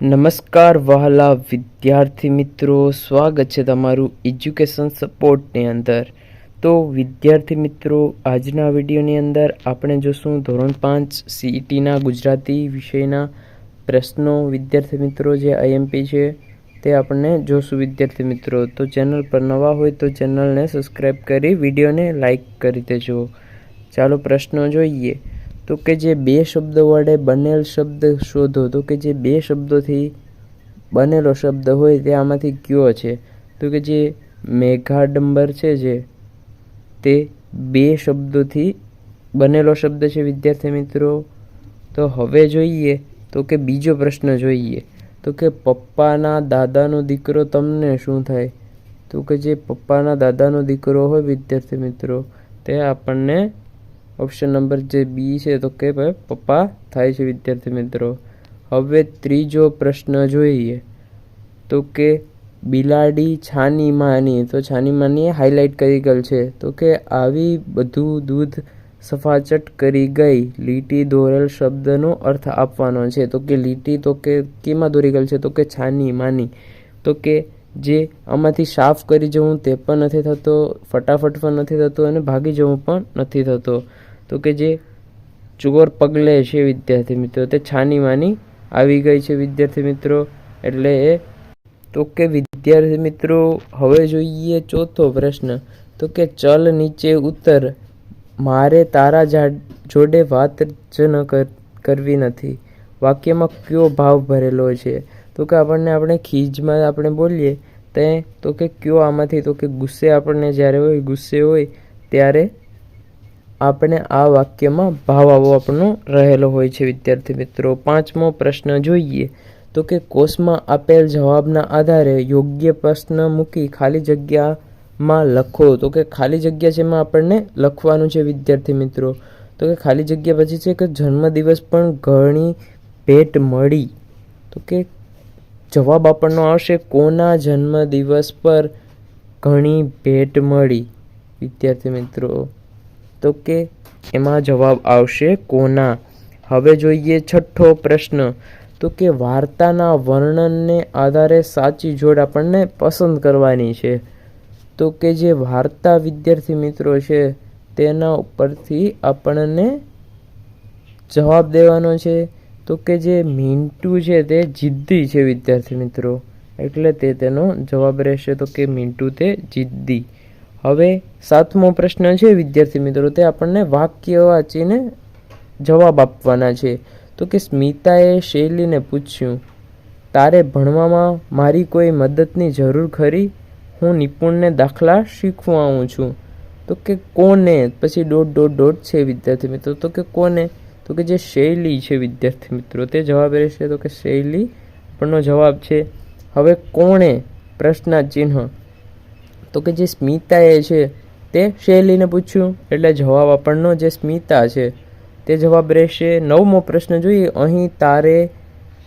નમસ્કાર વહાલા વિદ્યાર્થી મિત્રો, સ્વાગત છે તમારું એજ્યુકેશન સપોર્ટની અંદર. તો વિદ્યાર્થી મિત્રો, આજના વિડીયોની અંદર આપણે જોશું ધોરણ પાંચ સીઈટીના ગુજરાતી વિષયના પ્રશ્નો. વિદ્યાર્થી મિત્રો, જે આઈએમપી છે તે આપણને જોશું વિદ્યાર્થી મિત્રો. તો ચેનલ પર નવા હોય તો ચેનલને સબસ્ક્રાઈબ કરી વિડીયોને લાઇક કરી દેજો. ચાલો પ્રશ્નો જોઈએ. તો કે જે બે શબ્દો વડે બનેલ શબ્દ શોધો, તો કે જે બે શબ્દોથી બનેલો શબ્દ હોય તે આમાંથી કયો છે? તો કે જે મેઘાડંબર છે જે, તે બે શબ્દોથી બનેલો શબ્દ છે, વિદ્યાર્થી મિત્રો. તો હવે જોઈએ, તો કે બીજો પ્રશ્ન જોઈએ. તો કે પપ્પાના દાદાનો દીકરો તમને શું થાય? તો કે જે પપ્પાના દાદાનો દીકરો હોય વિદ્યાર્થી મિત્રો, તે આપણને ઓપ્શન નંબર જે બી છે તો કે ભાઈ, પપ્પા, થાય છે વિદ્યાર્થી મિત્રો. હવે ત્રીજો પ્રશ્ન જોઈએ. તો કે બિલાડી છાની માની તો છાની માની હાઇલાઇટ કરી ગયેલ છે. તો કે આવી બધું દૂધ સફાચટ કરી ગઈ, લીટી દોરેલ શબ્દનો અર્થ આપવાનો છે. તો કે લીટી તો કે કેમાં દોરી ગયેલ છે? તો કે છાની માની તો કે જે આમાંથી સાફ કરી જવું તે પણ નથી થતો, ફટાફટ પણ નથી થતો અને ભાગી જવું પણ નથી થતો. તો કે જે ચોર પગલે છે વિદ્યાર્થી મિત્રો, તે છાની માની આવી ગઈ છે વિદ્યાર્થી મિત્રો. એટલે એ તો કે વિદ્યાર્થી મિત્રો, હવે જોઈએ ચોથો પ્રશ્ન. તો કે ચલ નીચે ઉતર. મારે તારા જોડે વાત જ ન કરવી નથી. વાક્યમાં કયો ભાવ ભરેલો છે? તો કે આપણને, આપણે ખીજમાં આપણે બોલીએ, તે તો કે કયો આમાંથી, તો કે ગુસ્સે આપણને જ્યારે હોય, ગુસ્સે હોય, ત્યારે આપણે આ વાક્યમાં ભાવ આવો આપણનો રહેલો હોય છે, વિદ્યાર્થી મિત્રો. પાંચમો પ્રશ્ન જોઈએ તો કે કોષમાં આપેલ જવાબના આધારે યોગ્ય પ્રશ્ન મૂકી ખાલી જગ્યામાં લખો. તો કે ખાલી જગ્યા એમાં આપણને લખવાનું છે, વિદ્યાર્થી મિત્રો. તો કે ખાલી જગ્યા પછી છે કે જન્મદિવસ પણ ઘણી ભેટ મળી. તો કે જવાબ આપણનો આવશે, કોના જન્મદિવસ પર ઘણી ભેટ મળી? વિદ્યાર્થી મિત્રો તો કે એમાં જવાબ આવશે કોના? હવે જોઈએ છઠ્ઠો પ્રશ્ન. તો કે વાર્તાના વર્ણનને આધારે સાચી જોડ આપણને પસંદ કરવાની છે. તો કે જે વાર્તા વિદ્યાર્થી મિત્રો છે, તેના ઉપરથી આપણને જવાબ દેવાનો છે. તો કે જે મિન્ટુ છે, તે જિદ્દી છે વિદ્યાર્થી મિત્રો. એટલે તે તેનો જવાબ રહેશે. તો કે મિન્ટુ તે જિદ્દી. હવે સાતમો પ્રશ્ન છે, વિદ્યાર્થી મિત્રો, તે આપણને વાક્ય વાંચીને જવાબ આપવાના છે. તો કે સ્મિતાએ શૈલીને પૂછ્યું, તારે ભણવામાં મારી કોઈ મદદની જરૂર ખરી? હું નિપુણને દાખલા શીખવા છું. તો કે કોને? પછી ડોટ ડોટ ડોટ છે, વિદ્યાર્થી મિત્રો. તો કે કોને? તો કે જે શૈલી છે, વિદ્યાર્થી મિત્રો, તે જવાબ રહેશે. તો કે શૈલી, આપણનો જવાબ છે, હવે કોણે? પ્રશ્નાર્થ ચિહ્ન તો કે જે સ્મિતાએ છે, તે શૈલીને પૂછ્યું. એટલે જવાબ આપણનો જે સ્મિતા છે, તે જવાબ રહેશે, નવમો પ્રશ્ન જોઈએ, અહીં તારે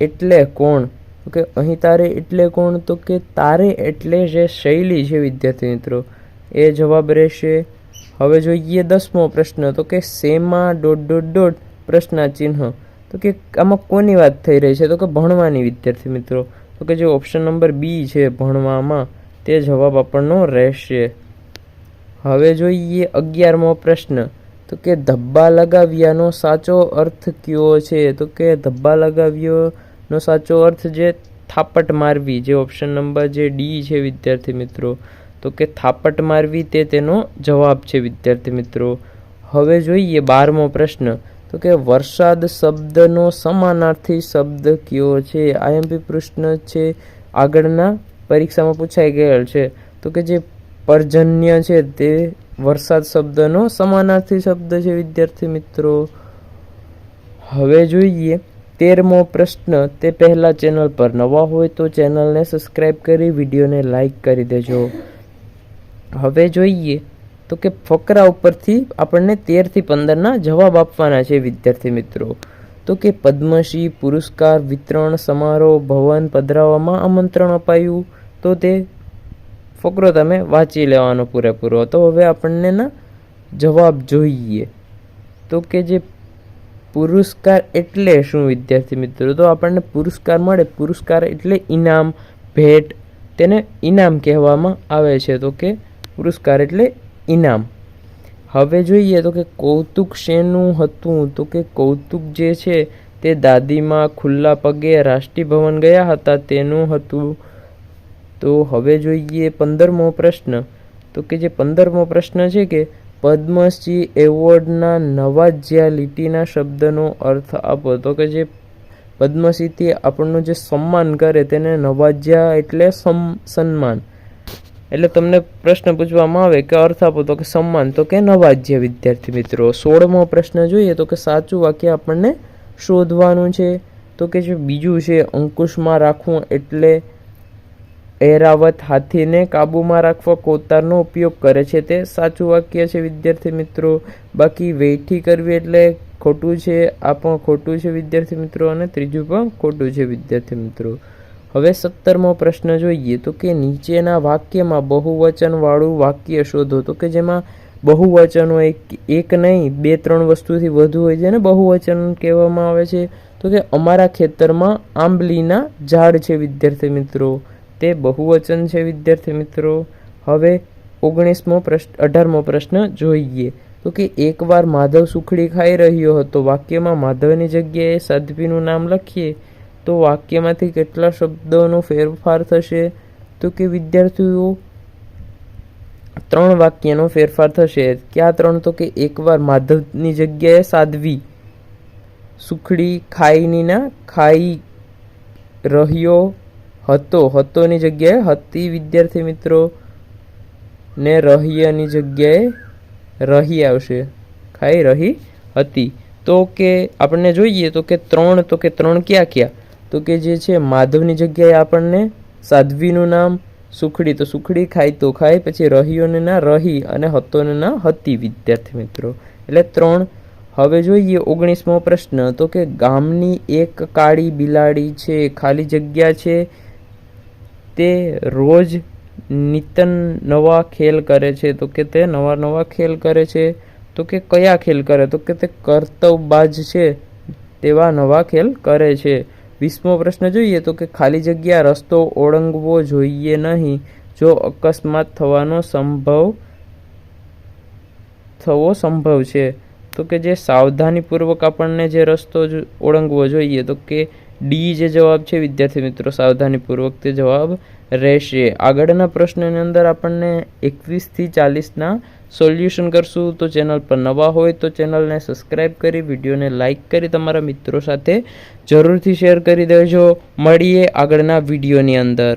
એટલે કોણ? તો કે, અહીં તારે એટલે કોણ? તો કે, તારે એટલે જે શૈલી છે, વિદ્યાર્થી મિત્રો. એ જવાબ રહેશે, હવે જોઈએ દસમો પ્રશ્ન. તો કે શેમાં ડોટ ડોટ ડોટ પ્રશ્નાચિહ્ન. તો કે, આમાં કોની વાત થઈ રહી છે? તો કે, ભણવાની, વિદ્યાર્થી મિત્રો. તો કે, જે ઓપ્શન નંબર બી છે, ભણવામાં તે જવાબ આપણનો રહેશે. હવે જોઈએ અગિયારમો પ્રશ્ન. તો કે ધબ્બા લગાવ્યાનો સાચો અર્થ કયો છે? તો કે ધબ્બા લગાવ્યોનો સાચો અર્થ જે થાપટ મારવી, જે ઓપ્શન નંબર જે ડી છે વિદ્યાર્થી મિત્રો. તો કે થાપટ મારવી તે તેનો જવાબ છે વિદ્યાર્થી મિત્રો. હવે જોઈએ બારમો પ્રશ્ન. તો કે વરસાદ શબ્દનો સમાનાર્થી શબ્દ કયો છે? આઈએમપી પ્રશ્ન છે. આગળના પરીક્ષામાં પૂછાઈ ગયેલ છે. તો કે જે પર્જન્ય છે તે વરસાદ શબ્દનો સમાનાર્થી શબ્દ છે, વિદ્યાર્થી મિત્રો. હવે જોઈએ, તેરમો પ્રશ્ન, તે પહેલાં ચેનલ પર નવા હોય તો ચેનલને સબસ્ક્રાઈબ કરી, વિડીયોને લાઈક કરી દેજો. હવે જોઈએ, તો કે ફકરા ઉપરથી આપણને તેરથી પંદરના જવાબ આપવાના છે, વિદ્યાર્થી મિત્રો. તો કે પદ્મશ્રી પુરસ્કાર વિતરણ સમારોહ ભવન પધરાવવામાં આમંત્રણ અપાયું. તો તે ફકરો તમે વાંચી લેવાનો પૂરેપૂરો તો હવે આપણને ના જવાબ જોઈએ. તો કે જે પુરસ્કાર એટલે શું વિદ્યાર્થી મિત્રો? તો આપણને પુરસ્કાર મળે. પુરસ્કાર એટલે ઇનામ, ભેટ, તેને ઇનામ કહેવામાં આવે છે. તો કે પુરસ્કાર એટલે ઇનામ. હવે જોઈએ તો કે કૌતુક શેનું હતું? તો કે કૌતુક જે છે તે દાદીમાં ખુલ્લા પગે રાષ્ટ્રીય ભવન ગયા હતા. તેનું હતું તો હવે જોઈએ પંદરમો પ્રશ્ન. તો કે જે પંદરમો પ્રશ્ન છે કે પદ્મશ્રી એવોર્ડના નવાજ્યા લીટીના શબ્દનો અર્થ આપો. તો કે જે પદ્મશ્રીથી આપણનું જે સન્માન કરે તેને નવાજ્યા એટલે સમ, સન્માન. એટલે તમને પ્રશ્ન પૂછવામાં આવે કે અર્થ આપો તો કે સન્માન. તો કે નવાજ્ય વિદ્યાર્થી મિત્રો, સોળમો પ્રશ્ન જોઈએ તો કે સાચું વાક્ય આપણને શોધવાનું છે. તો કે જે બીજું છે, અંકુશમાં રાખવું એટલે એરાવત હાથીને કાબૂમાં રાખવા કોતારનો ઉપયોગ કરે છે. તે સાચું વાક્ય છે, વિદ્યાર્થી મિત્રો. બાકી વેઠી કરવી એટલે ખોટું છે, આ પણ ખોટું છે, વિદ્યાર્થી મિત્રો. અને ત્રીજું પણ ખોટું છે, વિદ્યાર્થી મિત્રો. હવે સત્તરમો પ્રશ્ન જોઈએ તો કે નીચેના વાક્યમાં બહુવચનવાળું વાક્ય શોધો તો કે જેમાં બહુવચન હોય એક નહીં, બે, ત્રણ વસ્તુથી વધુ હોય છે ને બહુવચન કહેવામાં આવે છે. તો કે અમારા ખેતરમાં આંબલીના ઝાડ છે, વિદ્યાર્થી મિત્રો. તે બહુવચન છે, વિદ્યાર્થી મિત્રો. હવે ઓગણીસમો પ્રશ્ન, અઢારમો પ્રશ્ન જોઈએ. તો કે એકવાર માધવ સુખડી ખાઈ રહ્યો હતો, વાક્યમાં માધવની જગ્યાએ સાધ્વીનું નામ લખીએ, તો વાક્યમાંથી કેટલા શબ્દોનો ફેરફાર થશે? તો કે વિદ્યાર્થીઓ, ત્રણ વાક્યનો ફેરફાર થશે. ક્યાં ત્રણ? તો કે એકવાર માધવની જગ્યાએ સાધ્વી સુખડી ખાઈની ના ખાઈ રહ્યો હતો, હતોની જગ્યાએ હતી વિદ્યાર્થી મિત્રો ને રહ્યની જગ્યાએ રહી આવશે, ખાઈ રહી હતી. તો કે આપણને જોઈએ તો કે ત્રણ, તો કે ત્રણ ક્યાં ક્યાં? તો કે જે છે માધવની જગ્યાએ આપણને સાધ્વીનું નામ સુખડી, તો સુખડી ખાઈ તો ખાઈ પછી રહીઓને ના રહી અને હતોને ના હતી વિદ્યાર્થી મિત્રો. એટલે ત્રણ. હવે જોઈએ ઓગણીસમો પ્રશ્ન, તો કે ગામની એક કાળી બિલાડી છે, ખાલી જગ્યા છે તે રોજ નિતન નવા ખેલ કરે છે? તો કે તે નવા નવા ખેલ કરે છે? તો કે કયા ખેલ કરે? તો કે તે કર્તવબાજ છે, તેવા નવા ખેલ કરે છે. વીસમો પ્રશ્ન જોઈએ તો કે ખાલી જગ્યા રસ્તો ઓળંગવો જોઈએ નહીં. જો અકસ્માત થવાનો સંભવ, થવો સંભવ છે, તો કે જે સાવધાનીપૂર્વક આપણને જે રસ્તો ઓળંગવો જોઈએ, તો કે ડી જે જવાબ છે, વિદ્યાર્થી મિત્રો, સાવધાનીપૂર્વક તે જવાબ રહેશે. આગળના પ્રશ્નની અંદર આપણને એકવીસથી ચાલીસના સોલ્યુશન કરશું. તો ચેનલ પર નવા હોય તો ચેનલને સબસ્ક્રાઈબ કરી, વિડીયોને લાઇક કરી તમારા મિત્રો સાથે જરૂરથી શેર કરી દેજો. મળીએ આગળના વિડીયોની અંદર.